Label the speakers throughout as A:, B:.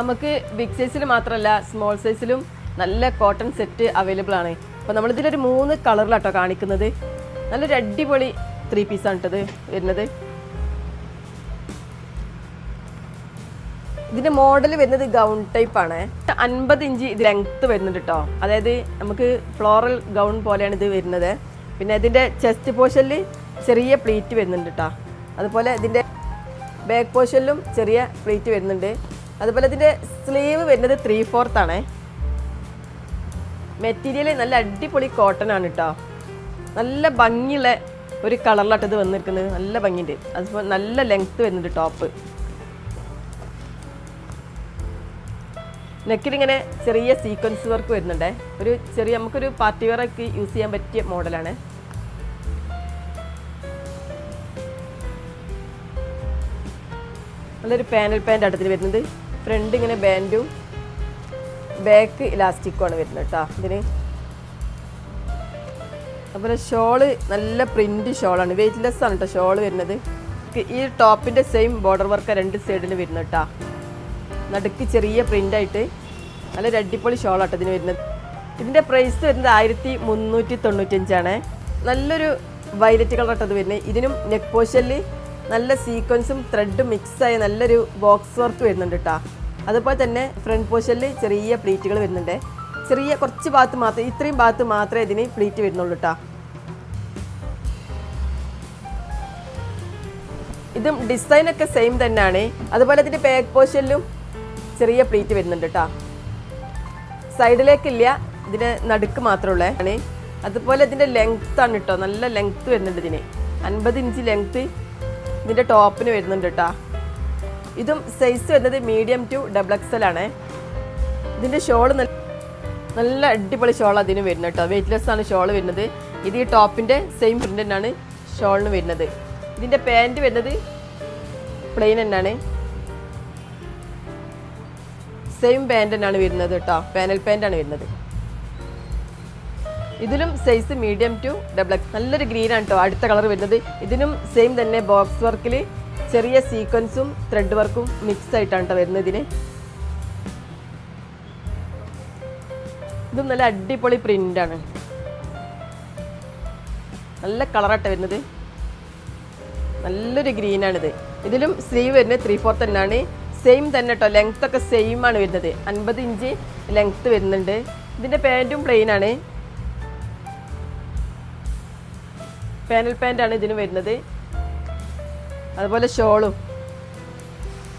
A: നമുക്ക് ബിഗ് സൈസിൽ മാത്രമല്ല സ്മോൾ സൈസിലും നല്ല കോട്ടൺ സെറ്റ് അവൈലബിൾ ആണ്. അപ്പോൾ നമ്മളിതിലൊരു മൂന്ന് കളറിലാട്ടോ കാണിക്കുന്നത്. നല്ലൊരു അടിപൊളി ത്രീ പീസാണ് കേട്ടത് വരുന്നത്. ഇതിന്റെ മോഡൽ വരുന്നത് ഗൗൺ ടൈപ്പ് ആണ്. അൻപത് ഇഞ്ച് ഇത് ലെങ്ത്ത് വരുന്നുണ്ട് കേട്ടോ അതായത് നമുക്ക് ഫ്ലോറൽ ഗൗൺ പോലെയാണ് ഇത് വരുന്നത്. പിന്നെ ഇതിന്റെ ചെസ്റ്റ് പോർഷനിൽ ചെറിയ പ്ലീറ്റ് വരുന്നുണ്ട് കേട്ടോ അതുപോലെ ഇതിന്റെ ബാക്ക് പോർഷനിലും ചെറിയ പ്ലീറ്റ് വരുന്നുണ്ട്. അതുപോലെ ഇതിന്റെ സ്ലീവ് വരുന്നത് ത്രീ ഫോർത്ത് ആണേ. മെറ്റീരിയൽ നല്ല അടിപൊളി കോട്ടൺ ആണ് കേട്ടോ നല്ല ഭംഗിയുള്ള ഒരു കളറിലാട്ടത് വന്നിരിക്കുന്നത്. നല്ല ഭംഗിയുണ്ട്. അതുപോലെ നല്ല ലെങ്ത്ത് വരുന്നുണ്ട് ടോപ്പ് നെക്കിലിങ്ങനെ ചെറിയ സീക്വൻസ് വർക്ക് വരുന്നുണ്ട്. ഒരു ചെറിയ നമുക്കൊരു പാർട്ടി വെയർ ഒക്കെ യൂസ് ചെയ്യാൻ പറ്റിയ മോഡലാണ് നല്ലൊരു പാനൽ പാന്റ് അടുത്തിൽ വരുന്നത്. ഫ്രണ്ട് ഇങ്ങനെ ബാൻഡും ബാക്ക് ഇലാസ്റ്റിക്കും ആണ് വരുന്നത് കേട്ടോ ഇതിന്. അതുപോലെ ഷോൾ നല്ല പ്രിന്റ് ഷോളാണ്. വെയ്റ്റ്ലെസ് ആണ് കേട്ടോ ഷോൾ വരുന്നത്. ഈ ടോപ്പിന്റെ സെയിം ബോർഡർ വർക്ക് രണ്ട് സൈഡിൽ വരുന്നത് കേട്ടോ. നടുക്ക് ചെറിയ പ്രിന്റായിട്ട് നല്ല അടിപൊളി ഷോളാട്ടോ ഇതിന് വരുന്നത്. ഇതിന്റെ പ്രൈസ് വരുന്നത് ആയിരത്തി മുന്നൂറ്റി തൊണ്ണൂറ്റഞ്ചാണ് നല്ലൊരു വയലറ്റ് കളർ ഇത് വരുന്നത്. ഇതിനും നെക്ക് പോഷനിൽ നല്ല സീക്വൻസും ത്രെഡും മിക്സ് ആയ നല്ലൊരു ബോക്സ് വർക്ക് വരുന്നുണ്ട് കേട്ടോ അതുപോലെ തന്നെ ഫ്രണ്ട് പോർഷനിൽ ചെറിയ പ്ലീറ്റുകൾ വരുന്നുണ്ട്. ചെറിയ കുറച്ച് ഭാഗത്ത് മാത്രം ഇത്രയും ഭാഗത്ത് മാത്രമേ ഇതിന് പ്ലീറ്റ് വരുന്നുള്ളൂ കേട്ടോ ഇതും ഡിസൈൻ ഒക്കെ സെയിം തന്നെയാണ്. അതുപോലെ ഇതിന്റെ ബാക്ക് പോർഷനിലും ചെറിയ പ്ലീറ്റ് വരുന്നുണ്ട് കേട്ടോ സൈഡിലേക്കില്ല ഇതിന് നടുക്ക് മാത്രമുള്ള ആണ്. അതുപോലെ ഇതിന്റെ ലെങ്ത് ആണ് കേട്ടോ നല്ല ലെങ്ത് വരുന്നുണ്ട് ഇതിന്. അൻപത് ഇഞ്ച് ലെങ്ത് ഇതിന്റെ ടോപ്പിന് വരുന്നുണ്ട് കേട്ടോ ഇതും സൈസ് വരുന്നത് മീഡിയം ടു ഡബിൾ എക്സൽ ആണ്. ഇതിന്റെ ഷോൾ നല്ല നല്ല അടിപൊളി ഷോൾ അതിന് വരുന്നത് കേട്ടോ വെയിറ്റ്ലെസ് ആണ് ഷോൾ വരുന്നത്. ഇത് ഈ ടോപ്പിന്റെ സെയിം പ്രിന്റ് തന്നെയാണ് ഷോളിന് വരുന്നത്. ഇതിന്റെ പാന്റ് വരുന്നത് പ്ലെയിൻ തന്നെയാണ്. സെയിം പാന്റ് തന്നെയാണ് വരുന്നത് കേട്ടോ പാനൽ പാന്റാണ് വരുന്നത്. ഇതിലും size medium to double X നല്ലൊരു ഗ്രീൻ ആണ് കേട്ടോ അടുത്ത കളർ വരുന്നത്. ഇതിനും സെയിം തന്നെ ബോക്സ് വർക്കിൽ ചെറിയ സീക്വൻസും ത്രെഡ് വർക്കും മിക്സ് ആയിട്ടാണ് കേട്ടോ വരുന്നത് ഇതിന്. ഇതും നല്ല അടിപൊളി പ്രിന്റ് ആണ്. നല്ല കളറായിട്ട് വരുന്നത്. നല്ലൊരു ഗ്രീനാണിത് ഇതിലും സ്ലീവ് വരുന്നത് ത്രീ ഫോർത്ത് തന്നെയാണ്. സെയിം തന്നെ കേട്ടോ ലെങ്ത് ഒക്കെ സെയിം ആണ് വരുന്നത്. അൻപത് ഇഞ്ച് ലെങ്ത് വരുന്നുണ്ട്. ഇതിന്റെ പാന്റും പ്ലെയിൻ പാനൽ പാന്റ് ആണ് ഇതിന് വരുന്നത്. അതുപോലെ ഷോളും.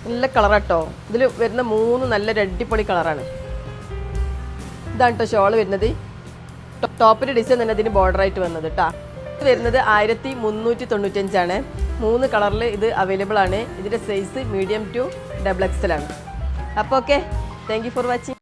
A: നല്ല കളറാട്ടോ ഇതിൽ വരുന്ന മൂന്ന് നല്ല അടിപൊളി കളറാണ് ഇതാണ് കേട്ടോ ഷോൾ വരുന്നത്. ടോപ്പിന്റെ ഡിസൈൻ തന്നെ ഇതിന് ബോർഡറായിട്ട് വന്നത് കേട്ടോ ഇത് വരുന്നത് ആയിരത്തി മുന്നൂറ്റി തൊണ്ണൂറ്റഞ്ചാണ് മൂന്ന് കളറിൽ ഇത് അവൈലബിൾ ആണ്. ഇതിന്റെ size medium to double XL ആണ് അപ്പോൾ ഓക്കെ താങ്ക് ഫോർ വാച്ചിങ്